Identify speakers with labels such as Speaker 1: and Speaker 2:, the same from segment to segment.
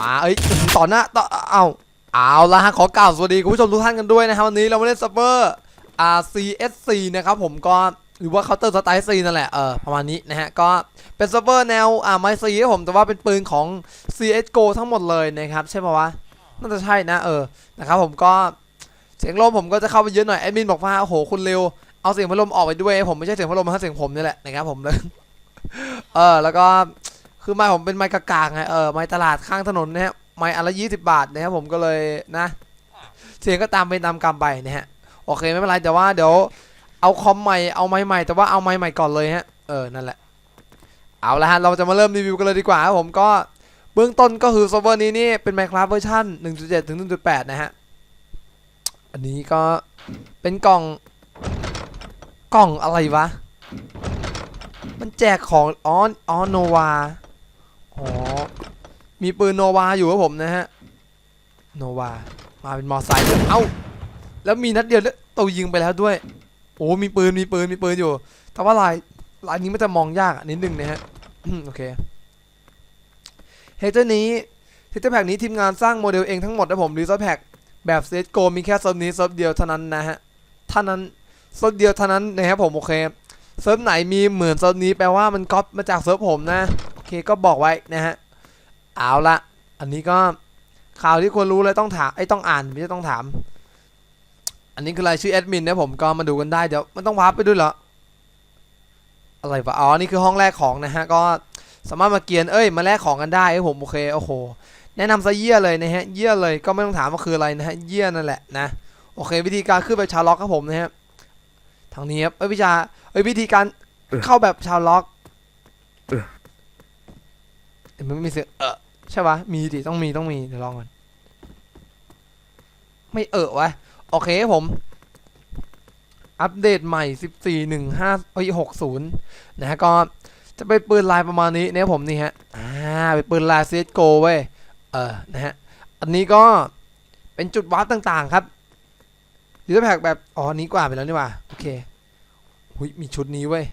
Speaker 1: มาเอ้ยต่อหน้าต่อเอาเอาละฮะขอกล่าวสวัสดีคุณผู้ชมทุกท่านกันด้วยนะครับวันนี้เรามาเล่นซัพเปอร์ RCSC นะครับผมก็หรือว่า Counter Strike C นั่นแหละเออประมาณนี้นะฮะก็เป็นซัพเปอร์แนวอ่าไมซีครับผมแต่ว่าเป็นปืนของ CSGO ทั้งหมดเลยนะครับใช่ป่าวะน่าจะใช่นะเออนะครับผมก็เสียงลมผมก็จะเข้าไปเยอะหน่อยแอดมินบอกว่าโอ้โหคุณเร็วเอาเสียงพัดลมออกไปด้วยผมไม่ใช่เสียงพัดลมนะเสียงผมนี่แหละนะครับผมเลยเออแล้วก็ คือไม้ผมเป็นไม้กากางไงเออไม้ตลาดข้างถนนนะฮะไม้อันละยี่สิบบาทนะครับผมก็เลยนะ เสียงก็ตามเป็นตามกรรมไปนะฮะโอเคไม่เป็นไรแต่ว่าเดี๋ยวเอาคอมใหม่เอาไม้ใหม่แต่ว่าเอาไม้ใหม่ก่อนเลยฮะเออนั่นแหละเอาละฮะเราจะมาเริ่มรีวิวกันเลยดีกว่าครับผมก็เบื้องต้นก็คือเซิร์ฟเวอร์นี้นี่เป็น Minecraft เวอร์ชัน1.7 ถึง 1.8 นะฮะ อันนี้ก็เป็นกล่องกล่องอะไรวะ มันแจกของอ๋ออ๋อโนวา อ๋อ มีปืนโนวาอยู่ครับผมนะฮะ โนวา มาเป็นมอไซค์ด้วเอ้า แล้วมีนัดเดียวแล้วตัวยิงไปแล้วด้วย โอ้ มีปืน มีปืน มีปืนอยู่ แต่ว่าลายลายนี้มันจะมองยากนิดนึงนะฮะ โอเค เฮเจอร์นี้ เฮเจอร์แพ็กนี้ทีมงานสร้างโมเดลเองทั้งหมดนะผมรีซอสแพ็กแบบเซตโกมีแค่เซิร์ฟนี้เซิร์ฟเดียวเท่านั้นนะฮะ เท่านั้นเซิร์ฟเดียวเท่านั้นนะครับผมโอเคเซิร์ฟไหนมีเหมือนเซิร์ฟนี้แปลว่ามันก๊อปมาจากเซิร์ฟผมนะ เคก็บอกไว้นะฮะเอาละอันนี้ก็ข่าวที่ควรรู้เลยต้องถามไอ้ต้องอ่านไม่ใช่ต้องถาม อันนี้คือรายชื่อแอดมินนะผมก็มาดูกันได้เดี๋ยวมันต้องวาร์ปไปด้วยเหรออะไรวะอ๋อนี่คือห้องแรกของนะฮะก็สามารถมาเกียนเอ้ยมาแลกของกันได้ครับผมโอเคโอ้โหแนะนำซะเยี่ยเลยนะฮะเยี่ยเลยก็ไม่ต้องถามว่าคืออะไรนะฮะเยี่ยนั่นแหละนะโอเค วิธีการขึ้นแบบชาวล็อกครับผมนะฮะทางนี้ครับเอ้ยวิชาเอ้ยวิธีการเข้าแบบชาวล็อก
Speaker 2: เอ้
Speaker 1: ยมันไม่มีเสียงเออใช่ปะมีดิต้องมีต้องมีเดี๋ยวลองก่อนไม่เออวะโอเคผม อัปเดตใหม่ 14.15เอ้ย60 นะฮะก็จะเป็นปืนลายประมาณนี้เนี่ยผมนี่ฮะอ่าเป็นปืนลาย CSGO เว้ยเออนะฮะอันนี้ก็เป็นจุดวัดต่างๆครับดิจิแพกแบบอ๋อนี้กว่าไปแล้วนี่ว่าโอเคหุยมีชุดนี้เว้ย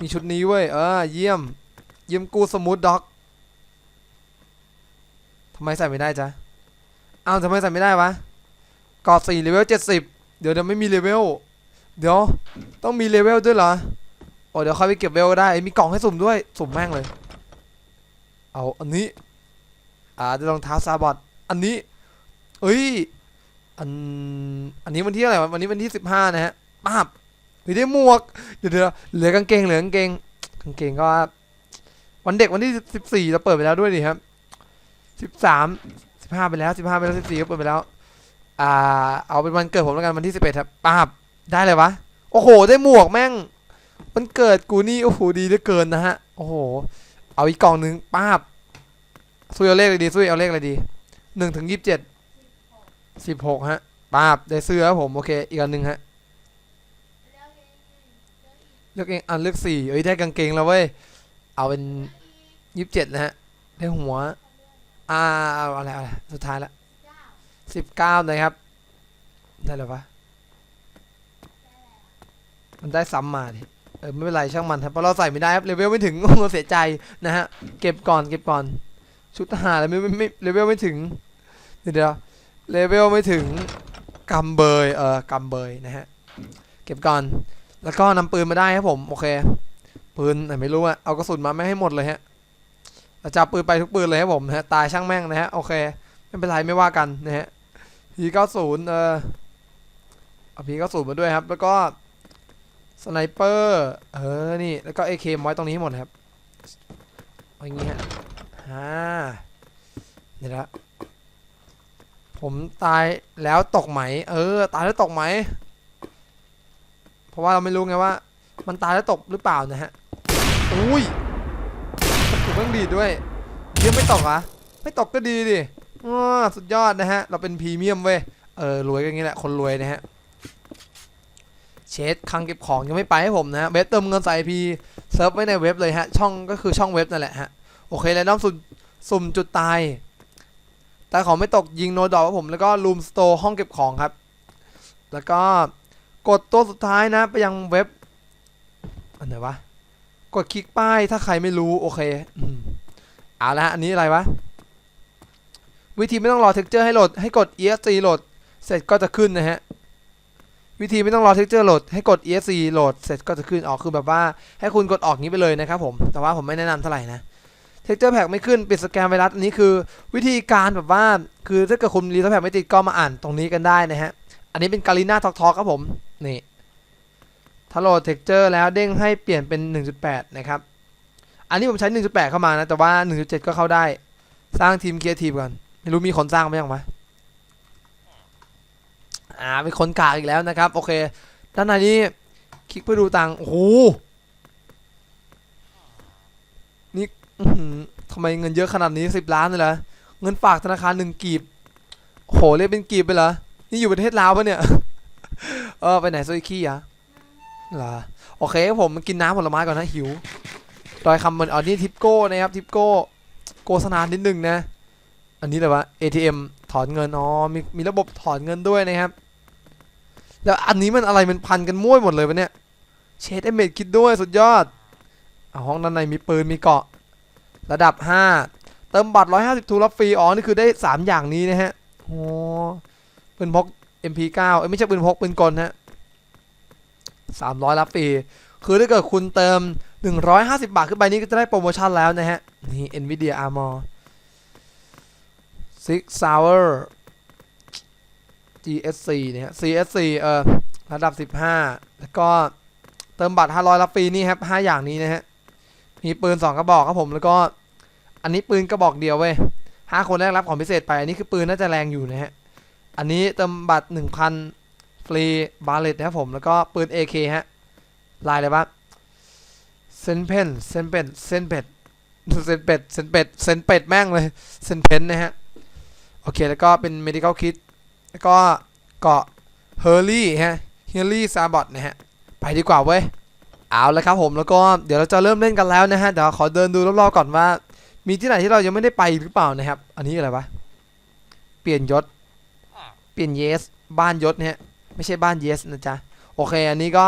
Speaker 1: มีชุดนี้เว้ยเออเยี่ยม เยี่ยมกูสมูทด็อก ทำไมใส่ไม่ได้จ๊ะอ้าวทำไมใส่ไม่ได้วะกอด4เลเวล70เดี๋ยวเดี๋ยวไม่มีเลเวลเดี๋ยวต้องมีเลเวลด้วยเหรอโอ้เดี๋ยวค่อยไปเก็บเวลก็ได้มีกล่องให้สุ่มด้วยสุ่มแม่งเลย เอาอันนี้อ่าจะรองเท้าซาบอดอันนี้ เอ้ยอันอันนี้วันที่อะไรวะวันนี้วันที่สิบห้านะฮะปาบเฮ้ยได้หมวกเดี๋ยวเดี๋ยวเหลือกางเกงเหลือกางเกงกางเกงก็วันเด็กวันที่สิบสี่เราเปิดไปแล้วด้วยดิครับ สิบสามสิบห้าไปแล้วสิบห้าไปแล้วสิบสี่ก็เปิดไปแล้ว อ่า เอาเป็นวันเกิดผมแล้วกันวันที่สิบเอ็ดครับป้าบได้เลยวะ โอ้โห ได้หมวกแม่ง มันเกิดกูนี่ โอ้โห ดีเหลือเกินนะฮะ โอ้โห เอาอีกกล่องหนึ่งป้าบซุยเอาเลขเลยดีซุยเอาเลขเลยดีหนึ่งถึงยี่สิบเจ็ดสิบหกฮะป้าบได้เสื้อครับผม โอเค อีกอันหนึ่งฮะเลือกเองอะเลือกสี่เอ้ยได้กางเกงแล้วเว้ย เอาเป็นยี่สิบเจ็ดนะฮะ ได้หัว อ่าเอาอะไรเอาอะไรสุดท้ายละสิบเก้านะครับ ได้เลยวะมันได้ซ้ำมาดิเออไม่เป็นไรช่างมันครับเพราะเราใส่ไม่ได้ครับเลเวลไม่ถึงเราเสียใจนะฮะเก็บก่อนเก็บก่อนชุดทหารเลยไม่ไม่ไม่เลเวลไม่ถึงเดี๋ยวเลเวลไม่ถึงกำเบยเออกำเบยนะฮะเก็บก่อนแล้วก็นำปืนมาได้ครับผมโอเคปืนไหนไม่รู้อะเอากระสุนมาไม่ให้หมดเลยฮะ จับปืนไปทุกปืนเลยครับผมนะฮะตายช่างแม่งนะฮะโอเคไม่เป็นไรไม่ว่ากันนะฮะพีเก้าศูนย์เออเอาพีเก้าศูนย์มาด้วยครับ แล้วก็สไนเปอร์เออนี่แล้วก็ AK ไว้ตรงนี้ให้หมดครับอย่างงี้ฮะอ่านี่ละผมตายแล้วตกไหม เออ ตายแล้วตกไหม เพราะว่าเราไม่รู้ไงว่า มันตายแล้วตกหรือเปล่านะฮะ อุ้ย เรื่องดีดด้วยเยี่ยมไม่ตกอะไม่ตกก็ดีดิอ้อสุดยอดนะฮะ เราเป็นพรีเมียมเว้ย เออรวยก็อย่างงี้แหละ คนรวยนะฮะ เชดคังเก็บของยังไม่ไปให้ผมนะฮะ เว็บเติมเงินใส่พีเซิร์ฟไว้ในเว็บเลยฮะ ช่องก็คือช่องเว็บนั่นแหละฮะ โอเคแล้วน้ำสุ่มสุ่มจุดตายแต่ของไม่ตกยิงโนดอกครับผม แล้วก็รูมสโตร์ห้องเก็บของครับ แล้วก็กดตัวสุดท้ายนะ ไปยังเว็บ อันไหนวะ กดคลิกป้ายถ้าใครไม่รู้ โอเคอืมเอาละฮะอันนี้อะไรวะ วิธีไม่ต้องรอเท็กเจอร์ให้โหลดให้กด ESC โหลด เสร็จก็จะขึ้นนะฮะ วิธีไม่ต้องรอเท็กเจอร์โหลดให้กด ESC โหลด เสร็จก็จะขึ้นออกคือแบบว่า ให้คุณกดออกงี้ไปเลยนะครับผม แต่ว่าผมไม่แนะนำเท่าไหร่นะเท็กเจอร์แพ็กไม่ขึ้นปิดสแกนไวรัสอันนี้คือ วิธีการแบบว่าคือถ้าเกิดคุณรีสแพ็กไม่ติดก็มาอ่านตรงนี้กันได้นะฮะ อันนี้เป็นการีนาทอกทอกครับผมนี่ ถ้าโหลดเท็กเจอร์แล้วเด้งให้เปลี่ยนเป็น 1.8 นะครับ อันนี้ผมใช้ 1.8 เข้ามานะ แต่ว่า 1.7 ก็เข้าได้ สร้างทีมเคียร์ทีมก่อน ไม่รู้มีคนสร้างไหมยังวะอ่าเป็นคนกากอีกแล้วนะครับ โอเค ด้านในนี้คลิกเพื่อดูตังค์โอ้โห นี่ทำไมเงินเยอะขนาดนี้ 10 ล้านเลยเหรอ เงินฝากธนาคารหนึ่งกีบโหเรียกเป็นกีบไปเหรอ นี่อยู่ประเทศลาวปะเนี่ย เออ ไปไหนโซยขี้อะ เหรอโอเคครับผมกินน้ำผลไม้ก่อนนะหิวดอยคำเหมือนอ๋อนี่ทิปโก้นะครับทิปโก้โฆษณานิดนึงนะ อันนี้เลยวะ ATM ถอนเงินอ๋อมีมีระบบถอนเงินด้วยนะครับ แล้วอันนี้มันอะไรมันพันกันมั่วหมดเลยปะเนี่ยเชดเอเมดคิดด้วยสุดยอดอห้องด้านในมีปืนมีเกราะ ระดับ 5 เติมบัตร 150ทูรับฟรีอ๋อนี่คือได้ 3 อย่างนี้นะฮะโอ้ปืนพก MP9 เอ้ไม่ใช่ปืนพกปืนกลฮะ 300 รับฟรีคือถ้าเกิดคุณเติม 150 บาทขึ้นไปนี่ก็จะได้โปรโมชั่นแล้วนะฮะ นี่ Nvidia Armor Six Hour GSC เนี่ยฮะ CSC เอ่อระดับ 15 แล้วก็เติมบัตร 500 รับฟรีนี่ครับ 5 อย่างนี้นะฮะ มีปืน 2 กระบอกครับผม แล้วก็อันนี้ปืนกระบอกเดียวเว้ย5คนแรกรับของพิเศษไป อันนี้คือปืนน่าจะแรงอยู่นะฮะ อันนี้เติมบัตร 1,000 ฟรีบาเลตนะครับผม แล้วก็ปืน AK ฮะ ลายอะไรบ้างเซนเพนเซนเป็ดเซนเป็ดเซนเป็ดเซนเป็ดเซนเป็ดแม่งเลยเซนเพนนะฮะ โอเค แล้วก็เป็น medical kit แล้วก็เกาะเฮอร์รี่ฮะเฮอร์รี่ซาบอตนะฮะ ไปดีกว่าเว้ย เอาละครับผมแล้วก็เดี๋ยวเราจะเริ่มเล่นกันแล้วนะฮะ เดี๋ยวขอเดินดูรอบๆก่อนว่า มีที่ไหนที่เรายังไม่ได้ไปหรือเปล่านะครับ อันนี้อะไรวะ เปลี่ยนยศ เปลี่ยนเยส บ้านยศเนี่ย ไม่ใช่บ้านเยสนะจ๊ะ โอเค อันนี้ก็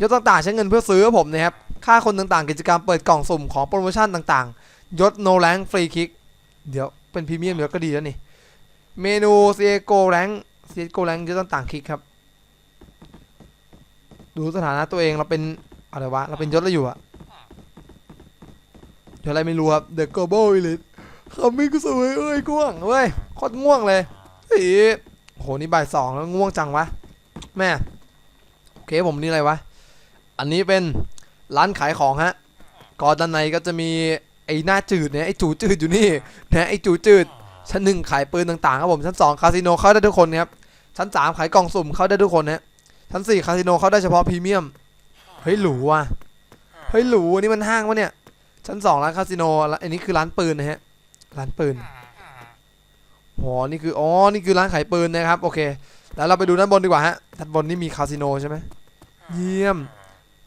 Speaker 1: ยศต่างๆใช้เงินเพื่อซื้อผมนะครับ ค่าคนต่างๆ กิจกรรมเปิดกล่องสุ่มของโปรโมชั่นต่างๆ ยศโนแรงฟรีคิก เดี๋ยวเป็นพรีเมียมเดี๋ยวก็ดีแล้วนี่ เมนูเซียโกแรงเซียโกแรงยศต่างๆคลิกครับ ดูสถานะตัวเองเราเป็นอะไรวะ เราเป็นยศอะไรอยู่อะยศอะไรไม่รู้ครับ The Global Elite คำมิ่งก็สวยเอ้ยง่วงเว้ยโคตรง่วงเลยเฮ้ โหนี่บ่ายสองแล้วง่วงจังวะ แม่ โอเคผมนี่อะไรวะ อันนี้เป็นร้านขายของฮะก่อนด้านในก็จะมีไอ้หน้าจืดเนี่ยไอ้จูจืดอยู่นี่นะไอ้จูจืด ชั้นหนึ่งขายปืนต่างๆครับผมชั้นสองคาสิโนเข้าได้ทุกคนครับชั้นสามขายกล่องสุ่มเข้าได้ทุกคนนะชั้นสี่คาสิโนเข้าได้เฉพาะพรีเมียมเฮ้ยหรูว่ะเฮ้ยหรูนี่มันห้างวะเนี่ยชั้นสองร้านคาสิโนแล้วอันนี้คือร้านปืนนะฮะร้านปืน อ๋อนี่คืออ๋อนี่คือร้านขายปืนนะครับโอเคแล้วเราไปดูด้านบนดีกว่าฮะด้านบนนี่มีคาสิโนใช่ไหมเยี่ยม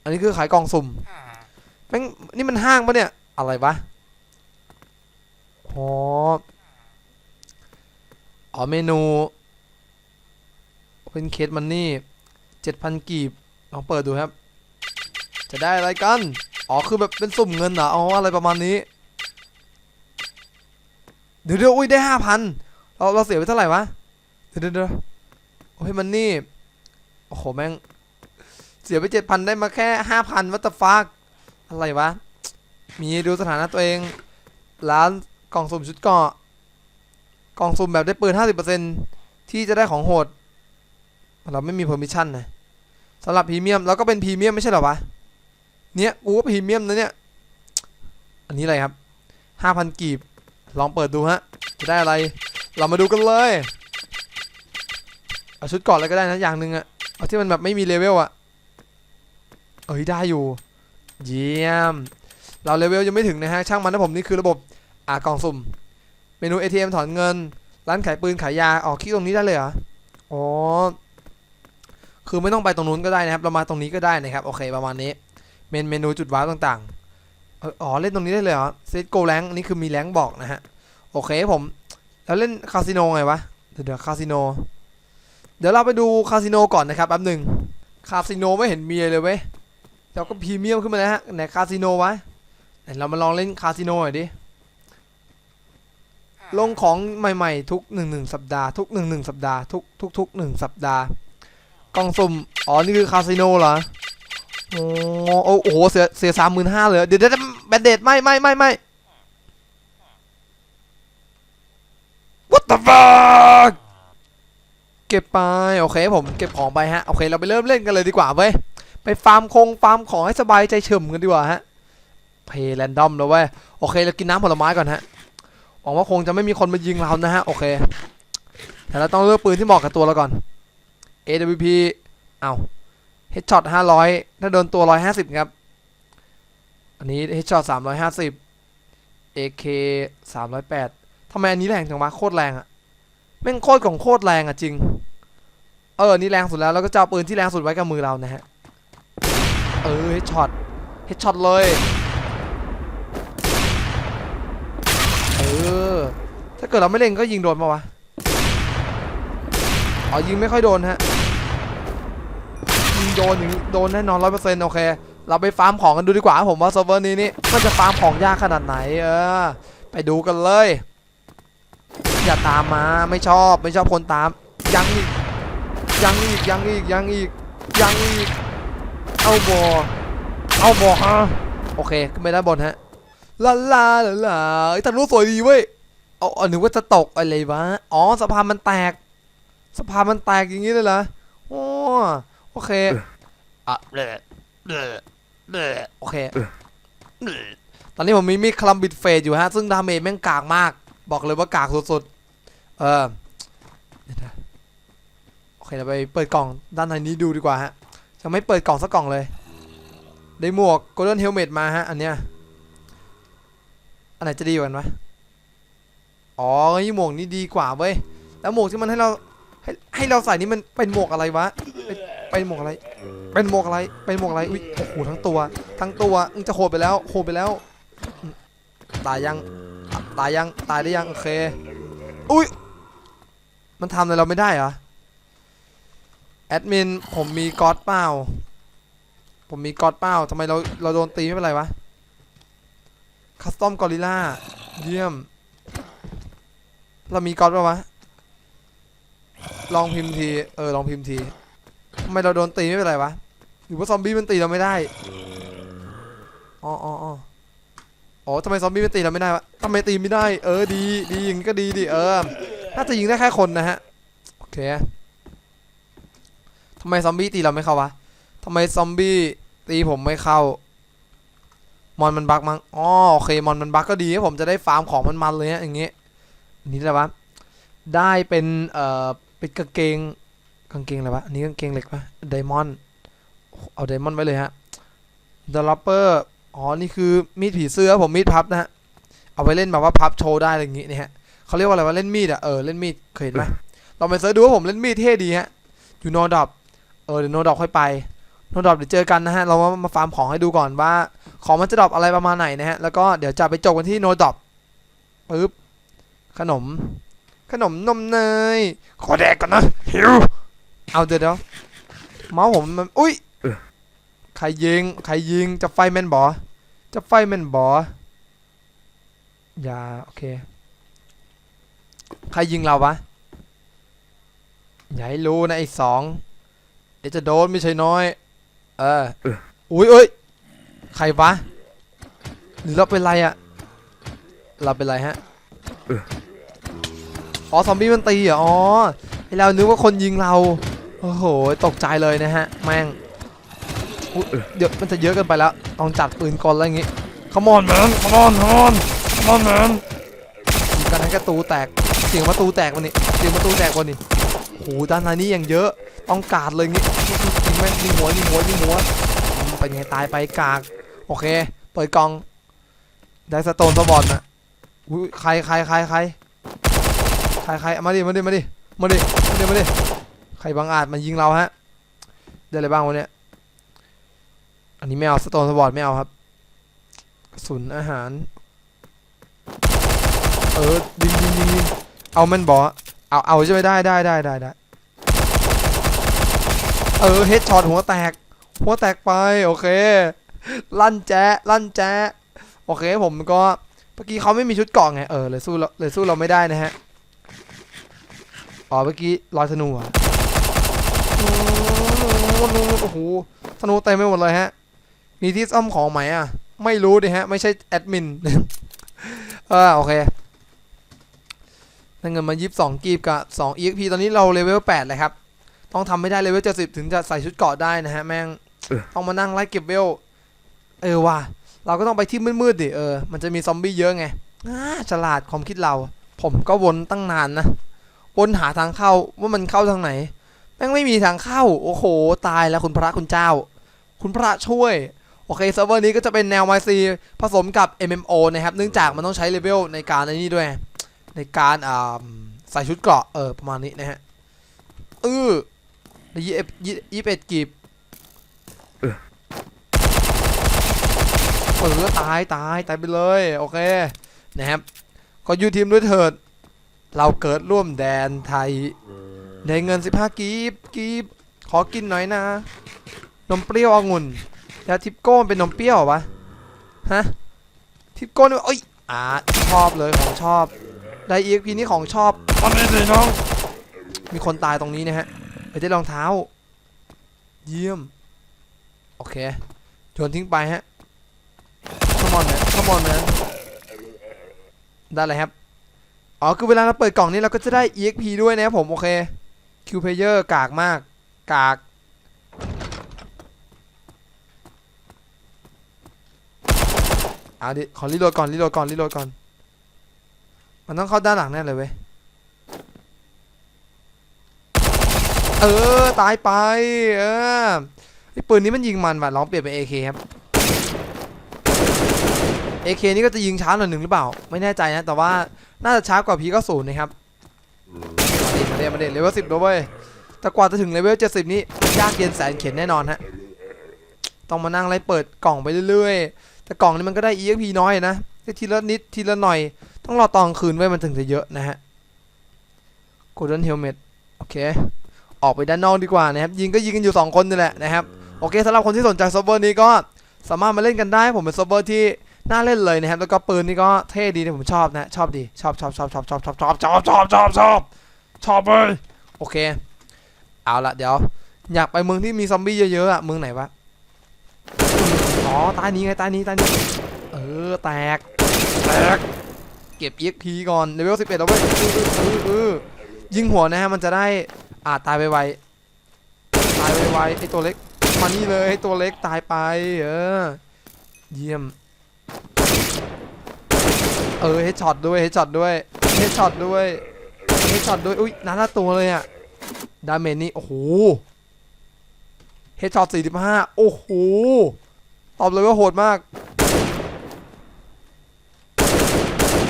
Speaker 1: อันนี้คือขายกล่องสุ่มแม่งนี่มันห้างปะเนี่ยอะไรวะอ๋ออ๋อเมนูเป็นเคสมันนี่เจ็ดพันกีบลองเปิดดูครับ จะได้อะไรกัน อ๋อคือแบบเป็นสุ่มเงินเหรออ๋ออะไรประมาณนี้ เดี๋ยวเดี๋ยวอุ้ยได้ห้าพัน เราเราเสียไปเท่าไหร่วะเดี๋ยวเดี๋ยวเดี๋ยวโอ้ยมันนี่ โอ้โหแม่ง เสียไปเจ็ดพันได้มาแค่ห้าพันวัตฟักอะไรวะ มีดูสถานะตัวเอง ร้านกล่องสุ่มชุดเกาะ กล่องสุ่มแบบได้ปืน50%ที่จะได้ของโหด เราไม่มี permission นะสำหรับพรีเมียมเราก็เป็นพรีเมียมไม่ใช่หรอวะ เนี่ยกูก็พรีเมียมนะเนี่ย อันนี้อะไรครับ5,000กีบ ลองเปิดดูฮะ จะได้อะไร เรามาดูกันเลย เอาชุดก่อนเลยก็ได้นะอย่างหนึ่งอะเอาที่มันแบบไม่มีเลเวลอะเอ้ยได้อยู่ เยี่ยม เราเลเวลยังไม่ถึงนะฮะ ช่างมันนะผมนี่คือระบบอ่ากล่องสุ่ม เมนู ATM ถอนเงิน ร้านขายปืนขายยาออกคลิกตรงนี้ได้เลยเหรอ อ๋อ คือไม่ต้องไปตรงนู้นก็ได้นะครับ เรามาตรงนี้ก็ได้นะครับ โอเคประมาณนี้ เมนเมนูจุดว้าวต่างๆ อ๋อเล่นตรงนี้ได้เลยเหรอเซตโกแรงนี่คือมีแรงบอกนะฮะ โอเคผม แล้วเล่นคาสิโนไงวะ เดี๋ยวคาสิโน เดี๋ยวเราไปดูคาสิโนก่อนนะครับแป๊บหนึ่งคาสิโนไม่เห็นมีเลยเว้ยเราก็พรีเมียมขึ้นมาแล้วฮะไหนคาสิโนวะเรามาลองเล่นคาสิโนหน่อยดิลงของใหม่ๆ ทุกหนึ่งหนึ่งสัปดาห์ทุกหนึ่งหนึ่งสัปดาห์ทุกทุกทุกหนึ่งสัปดาห์กล่องสุ่มอ๋อนี่คือคาสิโนเหรอโอ้โหเสียเสียสามหมื่นห้าเลยเดี๋ยวเดี๋ยว นเดดไม่ไม่ไม่ไม่ What the fuck เก็บไป โอเคผมเก็บของไปฮะ โอเคเราไปเริ่มเล่นกันเลยดีกว่าเว้ย ไปฟาร์มคงฟาร์มของให้สบายใจเฉิมกันดีกว่าฮะ เพย์แรนดอมแล้วเว้ย โอเคเรากินน้ำผลไม้ก่อนฮะ หวังว่าคงจะไม่มีคนมายิงเรานะฮะ โอเค แต่เราต้องเลือกปืนที่เหมาะกับตัวเราก่อน AWP เอา Headshot 500 ถ้าโดนตัว 150 ครับ นนี้ Headshot 350 AK 308ทำไมอันนี้แรงจังวะโคตรแรงอะแม่งโคตรของโคตรแรงอะจริง เออ นี่แรงสุดแล้ว แล้วก็จะเอาปืนที่แรงสุดไว้กับมือเรานะฮะ เออ Headshot Headshot เลย เออ ถ้าเกิดเราไม่เล่นก็ยิงโดนปะวะ อ๋อ ยิงไม่ค่อยโดนฮะ ยิงโดนอย่างนี้โดนแน่นอนร้อยเปอร์เซ็นต์โอเค เราไปฟาร์มของกันดูดีกว่าครับผมว่าเซิร์ฟเวอร์นี้นี่มันจะฟาร์มของยากขนาดไหนเออ ไปดูกันเลย อย่าตามมาไม่ชอบไม่ชอบคนตาม ยังอีกยังอีกยังอีกยังอีกยังอีกเอาบอเอาบอฮะโอเคขึ้นไปด้านบนฮะลาลาลาลาไอ้ยทางนู้นสวยดีเว้ยเอาเอานึกว่าจะตกอะไรวะอ๋อสะพานมันแตกสะพานมันแตกอย่างนี้เลยเหรอโอ้โอเคอะเบลอเบลอเบลอ โอเค ตอนนี้ผมมีมีดคลัมบิดเฟสอยู่ฮะ ซึ่งดาเมจแม่งกากมาก บอกเลยว่ากากสุดๆ เออโอเคเราไปเปิดกล่องด้านในนี้ดูดีกว่าฮะ จะไม่เปิดกล่องสักกล่องเลย ได้หมวก Golden Helmet มาฮะ อันเนี้ย อันไหนจะดีกว่ากันวะ อ๋อนี่หมวกนี่ดีกว่าเว้ย แล้วหมวกที่มันให้เราให้ให้เราใส่นี่มันเป็นหมวกอะไรวะ เป็นหมวกอะไร เป็นหมวกอะไร เป็นหมวกอะไร อุ้ย โอ้โห ทั้งตัว ทั้งตัว มึงจะโหดไปแล้ว โหดไปแล้ว ตายยัง ตายยัง ตายได้ยัง โอเค อุ้ย มันทำอะไรเราไม่ได้เหรอ แอดมิน ผมมีก๊อตเปล่า ผมมีก๊อตเปล่าทำไมเรา เราโดนตีไม่เป็นไรวะ คัสตอมกอริล่า เยี่ยม เรามีก๊อตป่าวะ ลองพิมพ์ที เออ ลองพิมพ์ทีทำไมเราโดนตีไม่เป็นไรวะ หรือว่าซอมบี้มันตีเราไม่ได้ อ๋ออ๋ออ๋ออ๋อทำไมซอมบี้มันตีเราไม่ได้วะทำไมตีไม่ได้ เออดี ดียิงก็ดีดิเออ น่าจะยิงได้แค่คนนะฮะ โอเคทำไมซอมบี้ตีเราไม่เข้าวะทำไมซอมบี้ตีผมไม่เข้า มอนมันบักมั้ง อ๋อโอเค มอนมันบักก็ดีผมจะได้ฟาร์มของมันมันๆเลยฮะอย่างเงี้ยอันนี้อะไรวะ ได้เป็น เอ่อ เป็นกางเกง กางเกงอะไรวะ อันนี้กางเกงเหล็กปะไดมอนด์ เอาไดมอนด์ไว้เลยฮะด e ล o เปอร์อ๋อ นี่คือมีดผีเสื้อผมมีดพับนะฮะ เอาไว้เล่นแบบว่าพับโชว์ได้อะไรอย่างงี้นี่ฮะเขาเรียกว่าอะไรวะเล่นมีดอะ เออ เล่นมีดเคยเห็นไหมลองไปเสิร์ชดูว่าผมเล่นมีดเท่ดีฮะ อยู่โนดอบเออเดี๋ยวโนดอบค่อยไป โนดอบเดี๋ยวเจอกันนะฮะ เรามามาฟาร์มของให้ดูก่อนว่า ของมันจะดรอปอะไรประมาณไหนนะฮะ แล้วก็เดี๋ยวจะไปจบกันที่โนดอบปึ๊บ ขนม ขนมนมเนย ขอแดกก่อนนะ หิว เอาเดี๋ยวเดี๋ยวเมาส์ผมมัน อุ้ย ใครยิง ใครยิง จะไฟแมนบอจะไฟแมนบออย่า โอเค ใครยิงเราวะ อย่าให้รู้นะไอ้สอง เดี๋ยวจะโดนไม่ใช่น้อย เออ อุ้ยเอ้ย ใครวะ หรือเราเป็นไรอะเราเป็นไรฮะ อ๋อซอมบี้มันตีเหรอ อ๋อ ไอเรานึกว่าคนยิงเรา โอ้โห ตกใจเลยนะฮะ แม่ง อุ๊ยเดี๋ยวมันจะเยอะเกินไปแล้วต้องจัดปืนกลอะไรอย่างงี้ Come on man Come on Come on Come on man ยิงกันให้ประตูแตกเสียงประตูแตกวันนี้เสียงประตูแตกวันนี้โหด้านในนี้ยังเยอะต้องกาดเลยงี้ยิงแม่งยิงหัวยิงหัวยิงหัวอืมเป็นไงตายไปกากโอเค เปิดกล่องได้สโตนสปอร์ตนะอุ้ยใครใครใครใครใครใครมาดิมาดิมาดิมาดิมาดิมาดิใครบางอาจมายิงเราฮะได้อะไรบ้างวะเนี่ย อันนี้ไม่เอาสโตนสปอร์ตไม่เอาครับกระสุนอาหาร เออยิงยิงยิงยิงเอาแมันบอเอาเอาใช่ไหมได้ได้ได้ได้ได้เออเฮดช็อตหัวแตก หัวแตกไปโอเค ลั่นแจ๊ลั่นแจ๊โอเคผมก็เมื่อกี้เขาไม่มีชุดเกราะไงเออเลยสู้เราเลยสู้เราไม่ได้นะฮะอ๋อเมื่อกี้ลอยธนูอะโอ้โหธนูเต็มไปหมดเลยฮะ มีที่ซ่อมของไหมอะ ไม่รู้ดิฮะ ไม่ใช่แอดมิน เออโอเคได้เงินมายิบสองกีบกับสอง EXP ตอนนี้เราเลเวลแปดเลยครับ ต้องทำไม่ได้เลเวลเจ็ดสิบถึงจะใส่ชุดเกราะได้นะฮะ แม่ง ต้องมานั่งไล่เก็บเวล เออว่ะ เราก็ต้องไปที่มืดๆดิ เออ มันจะมีซอมบี้เยอะไงอ่าฉลาดความคิดเรา ผมก็วนตั้งนานนะ วนหาทางเข้าว่ามันเข้าทางไหน แม่งไม่มีทางเข้า โอ้โห ตายแล้วคุณพระคุณเจ้า คุณพระช่วย โอเคเซิร์ฟเวอร์นี้ก็จะเป็นแนว YC ผสมกับ MMO นะครับ เนื่องจากมันต้องใช้เลเวลในการไอ้นี่ด้วย ในการอ่าใส่ชุดเกราะเออประมาณนี้นะฮะเออยี่สิบยี่สิบเอ็ดกีบเออตายตายตายไปเลยโอเคนะครับก็ยูทีมด้วยเถิด เราเกิดร่วมแดนไทยได้เงิน 15 กีบกีบขอกินหน่อยนะ นมเปรี้ยวองุ่น แล้วทิปโก้มันเป็นนมเปรี้ยวเหรอวะฮะทิปโก้นี่เอ้ยอ่าชอบเลยของชอบได้ EXP นี่ของชอบมันไม่เลยน้องมีคนตายตรงนี้นะฮะไปได้รองเท้า เยี่ยม โอเคโยนทิ้งไปฮะ come on man come on man ได้เลยครับอ๋อคือเวลาเราเปิดกล่องนี้เราก็จะได้ EXP ด้วยนะครับผม โอเค Q player กากมาก กาก เอาดิ ขอรีโหลดก่อนรีโหลดก่อนรีโหลดก่อน มันต้องเข้าด้านหลังแน่เลยเว้ย เออ ตายไป เออไอปืนนี้มันยิงมันว่ะลองเปลี่ยนเป็น AK ครับ AK นี่ก็จะยิงช้าหน่อยหนึ่งหรือเปล่า ไม่แน่ใจนะ แต่ว่าน่าจะช้ากว่า P90 นย์นะครับมาเด็มาเด็มาเด็เลเวลสิบด้วยแต่กว่าจะถึงเลเวลเจ็ดสิบนี้ยากเย็นแสนเข็ญแน่นอนฮะ ต้องมานั่งไล่เปิดกล่องไปเรื่อยๆ แต่กล่องนี้มันก็ได้ EXP น้อยนะได้ทีละนิดทีละหน่อย ต้องรอตอนคืนไว้มันถึงจะเยอะนะฮะ Golden Helmet โอเค ออกไปด้านนอกดีกว่านะครับ ยิงก็ยิงกันอยู่ 2 คนนี่แหละนะครับ โอเคสำหรับคนที่สนใจซิร์ฟเวอร์นี้ก็สามารถมาเล่นกันได้ ผมเป็นซิร์ฟเวอร์ที่น่าเล่นเลยนะครับ แล้วก็ปืนนี่ก็เท่ดีนะผมชอบนะ ชอบดี ชอบชอบชอบชอบชอบชอบชอบชอบชอบชอบชอบชอบเลย โอเค เอาละเดี๋ยว อยากไปเมืองที่มีซอมบี้เยอะๆอะเมืองไหนวะ อ๋อใต้นี้ไงใต้นี้ใต้นี้เออแตกแตกเก็บ EXP ก่อนเลเวล11แล้วเว้ยเออเออยิงหัวนะฮะมันจะได้อาตายไวๆตายไวๆไอตัวเล็กมานี่เลยไอตัวเล็กตายไปเออเยี่ยมเออเฮดช็อตด้วยเฮดช็อตด้วยเฮดช็อตด้วยเฮดช็อตด้วยอุ้ยนัดละตัวเลยอะดาเมจนี่โอ้โหเฮดช็อต45โอ้โห ตอบเลยว่าโหดมาก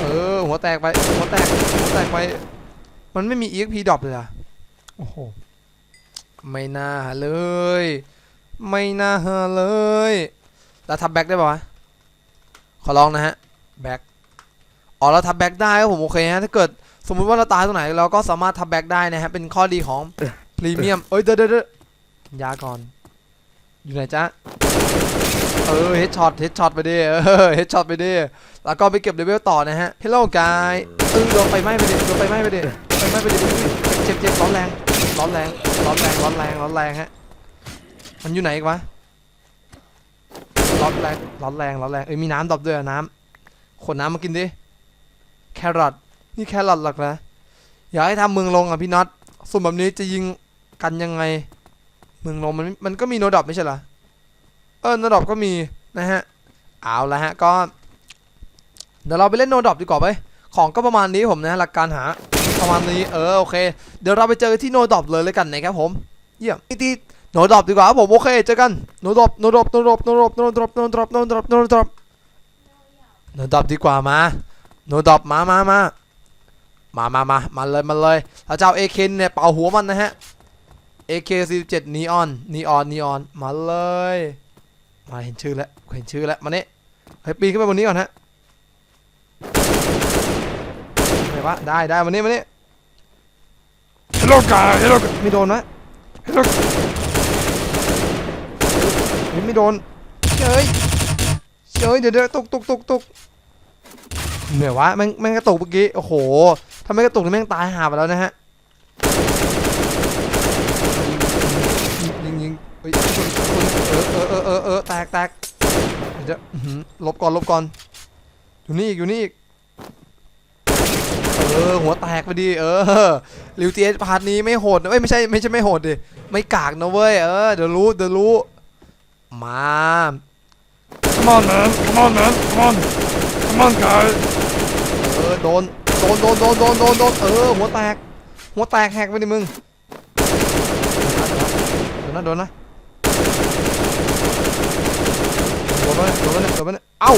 Speaker 1: เออ หัวแตกไป หัวแตก หัวแตกไป มันไม่มี EXP ดรอปเลยอะโอ้โห ไม่น่าเลย ไม่น่าเลยแล้วทับแบ็กได้ป่าวะ ขอลองนะฮะ แบ็กอ๋อเราทับแบ็กได้ครับผมโอเคฮะ ถ้าเกิดสมมุติว่าเราตายตรงไหนเราก็สามารถทับแบ็กได้นะฮะ เป็นข้อดีของพรีเมียม เอ้ยเดี๋ยวเดี๋ยวเดี๋ยวกินยาก่อน อยู่ไหนจ๊ะ เออเฮดช็อตเฮดช็อตไปดิเออเฮดช็อตไปดิแล้วก็ไปเก็บเลเวลต่อนะฮะ Hello guy เออโดนไฟไหม้ไปดิโดนไฟไหม้ไปดิไฟไหม้ไปดิเจ็บเจ็บร้อนแรงร้อนแรงร้อนแรงร้อนแรงร้อนแรงฮะมันอยู่ไหนอีกวะร้อนแรงร้อนแรงร้อนแรงเอ้ยมีน้ำดรอปด้วยอน้ำขนน้ำมากินดิแครอทนี่แครอทหลักนะอยากให้ทำเมืองลงอะพี่น็อตสุ่มแบบนี้จะยิงกันยังไง เมืองลงมันมันก็มีโนดรอปไม่ใช่เหรอ ออโนดอปก็มีนะฮะ เอาละฮะ ก็ เดี๋ยวเราไปเล่นโนดอปดีกว่าไป ของก็ประมาณนี้ผมนะ หลักการหาประมาณนี้ เออ โอเค เดี๋ยวเราไปเจอที่โนดอปเลยเลยกันนะครับผม เยี่ยมที่โนดอปดีกว่าผม โอเค เจอกัน โนดอปโนดอปโนดอปโนดอปโนดอปโนดอปโนดอปโนดอปโนดอปดีกว่ามา โนดอปมามามามามามามาเลยมาเลยเราจะเอาเอเคนเนี่ยเป่าหัวมันนะฮะ AK47 นีออนนีออนนีออนมาเลย มาเห็นชื่อแล้วเห็นชื่อแล้วมาเนี่ยเฮ้ยปีนขึ้นไปบนนี้ก่อนฮะไหนวะได้ได้มานี่มานี่ Hello guy Hello guy ไม่โดนนะ Hello เฮ้ยไม่โดนเฉยเฉยเดี๋ยวเดี๋ยวตุกตุกตุกตุกเหนื่อยวะแม่งแม่งกระตุกเมื่อกี้โอ้โหถ้าไม่กระตุกนี่แม่งตายหาไปแล้วนะฮะยิงยิงยิงเฮ้ยชนชนเออเออเออเออแตกแตก เดี๋ยวอื้อหือหลบก่อนหลบก่อน อยู่นี่อีกอยู่นี่อีก เออหัวแตกไปดี เออลิวเตียพาร์ทนี้ไม่โหดนะเอ้ยไม่ใช่ไม่ใช่ไม่โหดดิ ไม่กากนะเว้ย เออเดี๋ยวรู้เดี๋ยวรู้ มา
Speaker 2: Come on, man. Come on, man. Come on. Come on, guys.
Speaker 1: เออโดนโดนโดนโดนโดนโดนโดนเออหัวแตก หัวแตกแหกไปดิมึงโดนนะโดนนะโดนนะโดนนะโดนเอ้า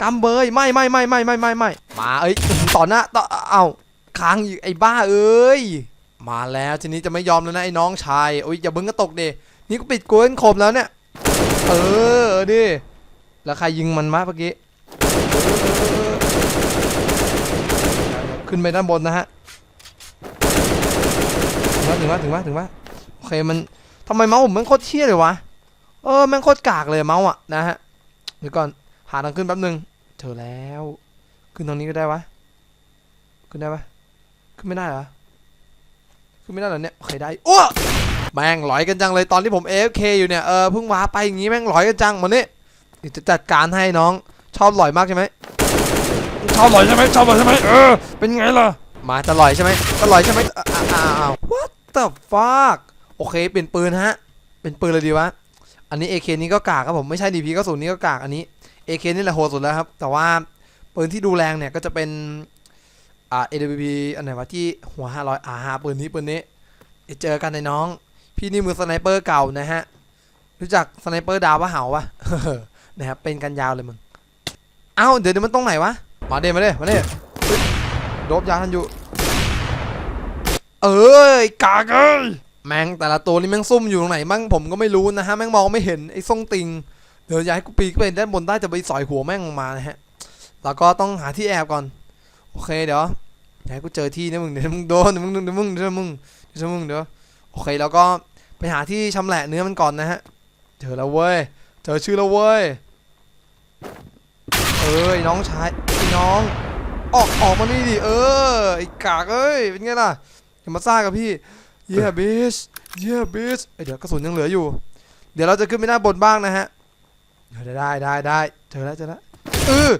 Speaker 1: กำเบยไม่ไม่ไม่ไม่ไม่ไม่ไม่มาเอ้ยต่อหน้าต่อเอ้าค้างอีกไอ้บ้าเอ้ยมาแล้วทีนี้จะไม่ยอมแล้วนะไอ้น้องชายโอ้ยอย่าเบิ้งก็ตกดินี่ก็ปิดกวนคมแล้วเนี่ย เออดิแล้วใครยิงมันมาเมื่อกี้ขึ้นไปด้านบนนะฮะถึงว่าถึงว่าถึงว่าโอเคมันทำไมเมาส์ผมมันโคตรเที่ยเลยวะเออมันโคตรกากเลยเมาส์อะนะฮะ ดี๋ยวก่อนหาทางขึ้นแป๊บนึงเจอแล้ว ขึ้นทางนี้ก็ได้วะขึ้นได้ปะขึ้นไม่ได้เหรอขึ้นไม่ได้เหรอเนี่ยโอเคได้อ้วแม่งหลอยกันจังเลยตอนที่ผม AFK อยู่เนี่ยเออเพิ่งว้าไปอย่างงี้แม่งหลอยกันจังมานี่เดี๋ยวจะจัดการให้น้องชอบหลอยมากใช่ไหม
Speaker 2: ชอบอร่อยใช่ไหมชอบอร่อยใช่ไหมเออเป็นไงล่ะ
Speaker 1: มาจะลอยใช่ไหมจะลอยใช่ไหมอ่าอ่าอ่า what the fuck โอเคเปลี่ยนปืนฮะเป็นปืนเลยดีวะ อันนี้ AK นี้ก็กากครับผมไม่ใช่ DP ก็ศูนย์นี้ก็กากอันนี้ AK นี่แหละโหดสุดแล้วครับ แต่ว่าปืนที่ดูแรงเนี่ยก็จะเป็นอ่า AWP อันไหนวะที่หัว 500อ่าฮะปืนนี้ปืนนี้เดี๋ยวเจอกันในน้อง พี่นี่มือสไนเปอร์เก่านะฮะรู้จักสไนเปอร์ดาวปะเหาปะนะครับเป็นกันยาวเลยมึงเอ้าเดี๋ยวเดี๋ยวมันตรงไหนวะมาเด้มาเด้มาเด้โดบยาทันอยู่ เอ้ย
Speaker 2: กากเอ้ย
Speaker 1: แม่งแต่ละตัวนี่แม่งซุ่มอยู่ตรงไหนบ้างผมก็ไม่รู้นะฮะแม่งมองไม่เห็นไอ้ส่งติงเดี๋ยวอยากให้กูปีนขึ้นไปด้านบนได้จะไปสอยหัวแม่งลงมานะฮะแล้วก็ต้องหาที่แอบก่อนโอเคเดี๋ยวอยากให้กูเจอที่นะมึงเดี๋ยวมึงโดนเดี๋ยวมึงเดี๋ยวมึงเดี๋ยวมึงเดี๋ยวมึงเดี๋ยวโอเคแล้วก็ไปหาที่ชำแหละเนื้อมันก่อนนะฮะเจอแล้วเว้ยเจอชื่อแล้วเว้ยเอ้ยน้องชายไอ้น้องออกออกมานี่ดิเออไอ้กากเอ้ยเป็นไงล่ะอย่ามาซ่ากับพี่ เยี่ยบิชเยี่ยบิชเดี๋ยวกระสุนยังเหลืออยู่ เดี๋ยวเราจะขึ้นไปหน้าบนบ้างนะฮะได้ได้ได้ได้เจอแล้วเจอแล้วเออ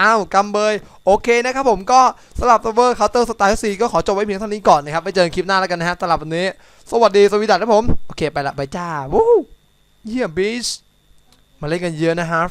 Speaker 1: อ้าวกำเบย โอเคนะครับผมก็สำหรับซัเวอร์เคาน์เตอร์สไตล์ซีก็ขอจบไว้เพียงเท่านี้ก่อนนะครับไปเจอกันคลิปหน้าแล้วกันนะฮะสำหรับวันนี้ สวัสดีสวีดัสนะผม โอเคไปละไปจ้าวู้เยี่ยบิชมาเล่นกันเยอะนะฮะ